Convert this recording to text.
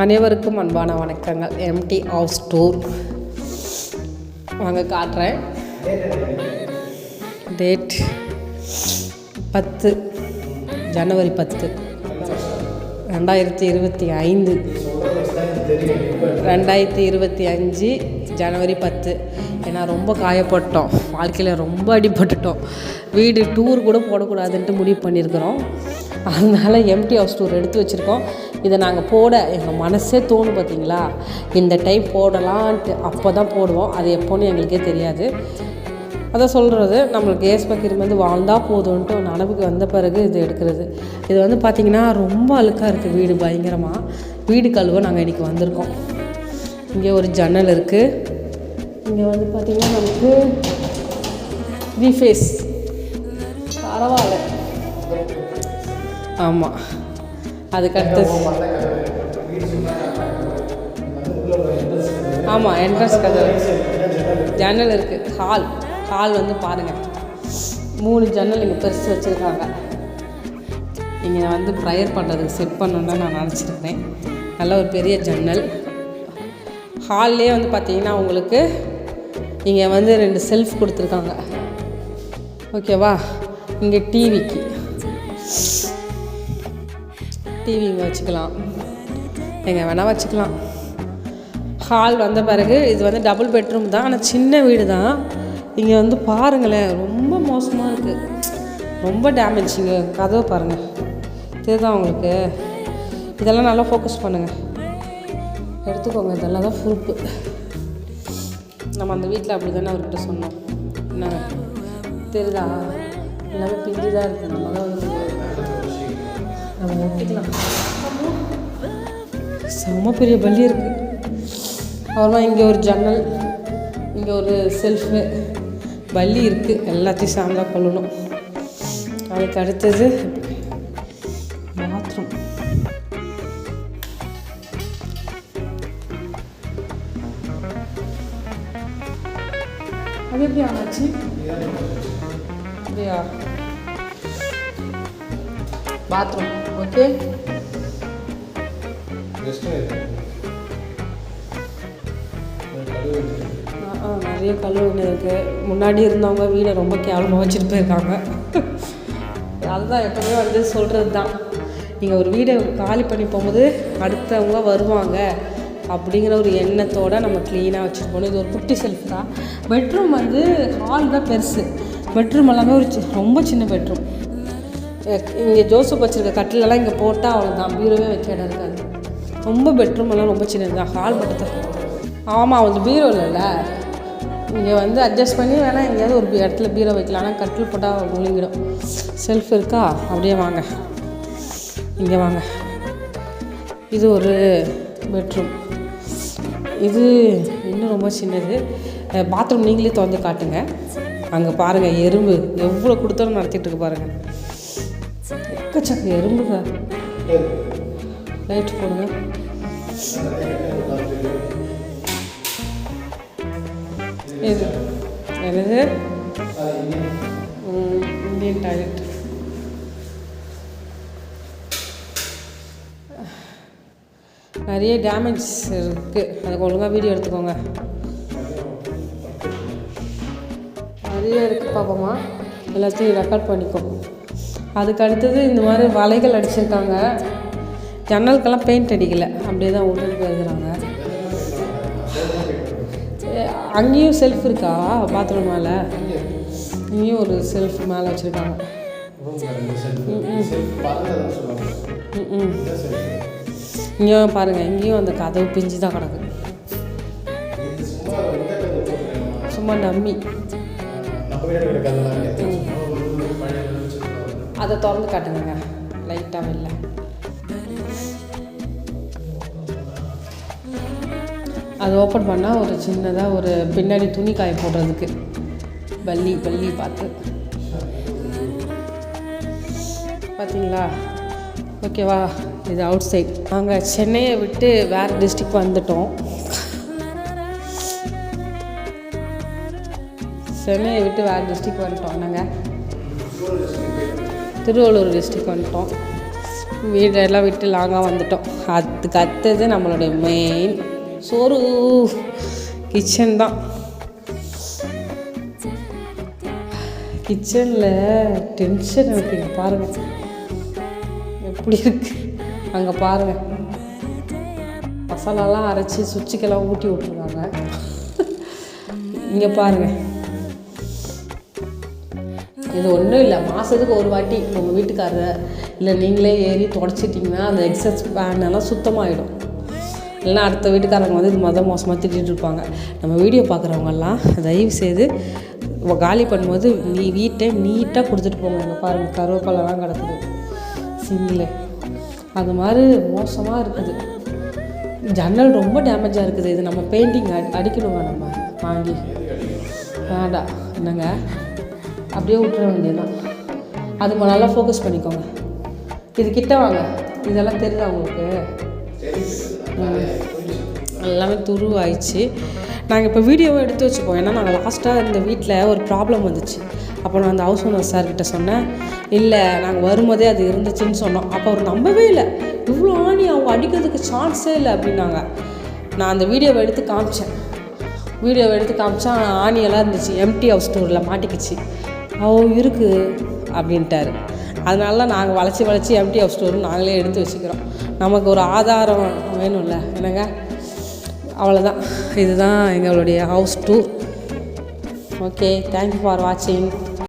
அனைவருக்கும் அன்பான வணக்கங்கள். எம்டி ஹவுஸ் டூர் வாங்க காட்டுறேன். டேட் பத்து. ஜனவரி பத்து. ரெண்டாயிரத்தி இருபத்தி ஐந்து. ரெண்டாயிரத்தி இருபத்தி அஞ்சு ஜனவரி பத்து. ஏன்னா ரொம்ப காயப்பட்டோம். வாழ்க்கையில் ரொம்ப அடிபட்டுட்டோம். வீடு டூர் கூட போடக்கூடாதுன்ட்டு முடிவு பண்ணியிருக்கிறோம். அதனால எம்டி ஹவுஸ் டூர் எடுத்து வச்சுருக்கோம். இதை நாங்கள் போட எங்கள் மனசே தோணும் பார்த்தீங்களா இந்த டைம் போடலான்ட்டு அப்போ தான் போடுவோம். அது எப்போன்னு எங்களுக்கே தெரியாது. அதான் சொல்கிறது நம்மளுக்கு ஏஸ் பக்கீர் வந்து வாழ்ந்தால் போதும்ன்ட்டு ஒரு நினப்புக்கு வந்த பிறகு இது எடுக்கிறது. இது வந்து பார்த்திங்கன்னா ரொம்ப அழுக்காக இருக்குது வீடு பயங்கரமாக வீடு கழுவ நாங்கள் இன்றைக்கி வந்திருக்கோம். இங்கே ஒரு ஜன்னல் இருக்குது இங்கே வந்து பார்த்திங்கன்னா நமக்கு ரீஃபேஸ் பரவாயில்ல. ஆமாம் அதுக்கடுத்தது ஆமாம் என்ட்ரன்ஸ் கதவு ஜன்னல் இருக்குது ஹால் ஹால் வந்து பாருங்கள் மூணு ஜன்னல் இங்கே பெருசு வச்சுருக்காங்க. இங்கே வந்து ப்ரேயர் பண்ணுறதுக்கு செட் பண்ணணுன்னு நான் நினச்சிருக்கிறேன். நல்ல ஒரு பெரிய ஜன்னல். ஹால்லே வந்து பார்த்தீங்கன்னா உங்களுக்கு இங்கே வந்து ரெண்டு செல்ஃப் கொடுத்துருக்காங்க. ஓகேவா இங்கே டிவிக்கு டிவி இங்கே வச்சுக்கலாம். எங்கே வேணால் வச்சுக்கலாம். ஹால் வந்த பிறகு இது வந்து டபுள் பெட்ரூம் தான். ஆனால் சின்ன வீடு தான். இங்கே வந்து பாருங்களேன் ரொம்ப மோசமாக இருக்குது ரொம்ப டேமேஜ் இங்கே. கதவை பாருங்கள் இதுதான் உங்களுக்கு? இதெல்லாம் நல்லா ஃபோக்கஸ் பண்ணுங்கள் எடுத்துக்கோங்க இதெல்லாம் தான் ப்ரூஃபு நம்ம அந்த வீட்டில் அப்படி தானே அவர்கிட்ட சொன்னோம். என்ன? தெரியுதா? எல்லாமே பிஞ்சு தான் இருக்குது நம்ம தான் வந்து நம்ம ஒட்டிக்கலாம் செம்ம பெரிய பள்ளி இருக்குது அப்புறமா இங்கே ஒரு ஜன்னல் இங்கே ஒரு செல்ஃபு பள்ளி இருக்குது எல்லாத்தையும் சாந்தாக கொள்ளணும். அதுக்கு அடுத்தது அது எப்படி ஆனாச்சு? அப்படியா? பாத்ரூம் ஓகே ஆ, நிறைய கழுவுன்னு இருக்குது முன்னாடி இருந்தவங்க வீடை ரொம்ப கேவலமாக வச்சுட்டு போயிருக்காங்க. அதுதான் எப்பவுமே வந்து சொல்கிறது தான் நீங்கள் ஒரு வீடை காலி பண்ணி போகும்போது அடுத்தவங்க வருவாங்க. அப்படிங்கிற ஒரு எண்ணத்தோடு நம்ம க்ளீனாக வச்சுட்டு போகணும் இது ஒரு குட்டி செல்ஃப் தான். பெட்ரூம் வந்து ஹால் தான் பெருசு. பெட்ரூம் எல்லாமே ஒரு சி- ரொம்ப சின்ன பெட்ரூம் இங்கே ஜோசப் வச்சுருக்க கட்டிலெல்லாம் இங்கே போட்டால் அவ்வளோதான் பீரோவே வைக்க இடம் இருக்காது. ரொம்ப பெட்ரூம் எல்லாம் ரொம்ப சின்னது தான். ஹால் மட்டும் ஆமாம் வந்து பீரோ இல்லைல்ல. இங்கே வந்து அட்ஜஸ்ட் பண்ணி வேணால் எங்கேயாவது ஒரு இடத்துல பீரோ வைக்கலாம். ஆனால் கட்டில் போட்டால் முழுங்கிடும். செல்ஃப் இருக்கா? அப்படியே வாங்க. இங்கே வாங்க. இது ஒரு பெட்ரூம் இது இன்னும் ரொம்ப சின்னது. பாத்ரூம் நீங்களே திறந்து காட்டுங்க. அங்கே பாருங்கள் எறும்பு. எவ்வளோ கொடுத்தாலும் நடத்திட்டு இருக்கு பாருங்கள் எக்கச்சக்க எறும்புங்க லைட் போடுங்க. இது என்னது? இந்தியன் டாய்லெட் நிறைய டேமேஜ் இருக்குது அதுக்கு ஒழுங்காக வீடியோ எடுத்துக்கோங்க. நிறைய இருக்குது பாப்போமா. எல்லாத்தையும் ரெக்கார்ட் பண்ணிக்கோ. அதுக்கு அடுத்தது இந்த மாதிரி வலைகள் அடிச்சிருக்காங்க. ஜன்னலுக்கெல்லாம் பெயிண்ட் அடிக்கலை. அப்படியே தான் விட்டுட்டு ஏ, அங்கேயும் செல்ஃப் இருக்கா? பாத்ரூம் மேலே? இங்கேயும் ஒரு செல்ஃப் மேலே வச்சுருக்காங்க. ம் இங்கேயும் பாருங்கள் இங்கேயும் அந்த கதவு பிஞ்சு தான் கிடக்கு. சும்மா நம்மி. அதை திறந்து காட்டுங்க லைட்டாக வெளில. அது ஓப்பன் பண்ணால் ஒரு சின்னதாக ஒரு பின்னாடி துணி காய போடுறதுக்கு. பல்லி பல்லி பார்த்து. பார்த்தீங்களா ஓகேவா? இது அவுட் சைட் நாங்கள் சென்னையை விட்டு வேறு டிஸ்ட்ரிக் வந்துட்டோம். சென்னையை விட்டு வேறு டிஸ்ட்ரிக் வந்துட்டோம் நாங்கள் திருவள்ளூர் டிஸ்ட்ரிக் வந்துட்டோம். வீடெல்லாம் விட்டு லாங்காக வந்துட்டோம். அதுக்கு அடுத்தது நம்மளுடைய மெயின் சோறு. கிச்சன் தான். கிச்சனில் டென்ஷன் இருக்குங்க பாருங்கள் பாருங்க. எப்படி இருக்குது அங்கே பாருங்க. மசாலாலாம் அரைச்சி சுவிட்சுக்கெல்லாம் ஊட்டி விட்ருக்காங்க இங்கே பாருங்க. இது ஒன்றும் இல்லை மாதத்துக்கு ஒரு வாட்டி உங்கள் வீட்டுக்காரர் இல்லை நீங்களே ஏறி தொடச்சிட்டிங்கன்னா அந்த எக்ஸஸ் பேனெல்லாம் சுத்தமாகிடும் இல்லைன்னா அடுத்த வீட்டுக்காரங்க வந்து இது மொதல் மோசமாக திட்டிகிட்டு இருப்பாங்க. நம்ம வீடியோ பார்க்குறவங்கெல்லாம் தயவு செய்து காலி பண்ணும்போது நீ வீட்டை நீட்டாக கொடுத்துட்டு போங்க. எங்கள் பாருங்கள் கருவேப்பிலலாம் கிடக்குது. சிங்கில் அது மாதிரி மோசமாக இருக்குது. ஜன்னல் ரொம்ப டேமேஜாக இருக்குது. இது நம்ம பெயிண்டிங் அடி அடிக்கணுங்க நம்ம? வாங்கி. வேண்டாம். என்னங்க? அப்படியே விட்டுற வேண்டியதுதான். அது ம- நல்லா ஃபோக்கஸ் பண்ணிக்கோங்க. இது கிட்ட வாங்க. இதெல்லாம் தெரியுதா உங்களுக்கு? எல்லாமே துருவாயிடுச்சு. நாங்கள் இப்போ வீடியோவை எடுத்து வச்சுப்போம் ஏன்னா நாங்கள் லாஸ்ட்டாக இந்த வீட்டில் ஒரு ப்ராப்ளம் வந்துச்சு. அப்போ நான் அந்த ஹவுஸ் ஓனர் சார்கிட்ட சொன்னேன் இல்லை நாங்கள் வரும்போதே அது இருந்துச்சுன்னு சொன்னோம். அப்போ அவர் நம்பவே இல்லை. இவ்வளோ ஆணி அவங்க அடிக்கிறதுக்கு சான்ஸே இல்லை அப்படின்னாங்க. நான் அந்த வீடியோவை எடுத்து காமிச்சேன். வீடியோவை எடுத்து காமிச்சா ஆணியெல்லாம் இருந்துச்சு. எம்டி ஹவுஸ் ஸ்டோரில் மாட்டிக்கிச்சு. ஓ இருக்குது அப்படின்ட்டாரு. அதனால தான் நாங்கள் வளைச்சி வளைச்சி எம்டி ஹவுஸ் ஸ்டோர் நாங்களே எடுத்து வச்சுக்கிறோம். நமக்கு ஒரு ஆதாரம் வேணும்ல. என்னங்க? அவ்வளோதான் இதுதான் எங்களுடைய house tour okay thank you for வாட்சிங்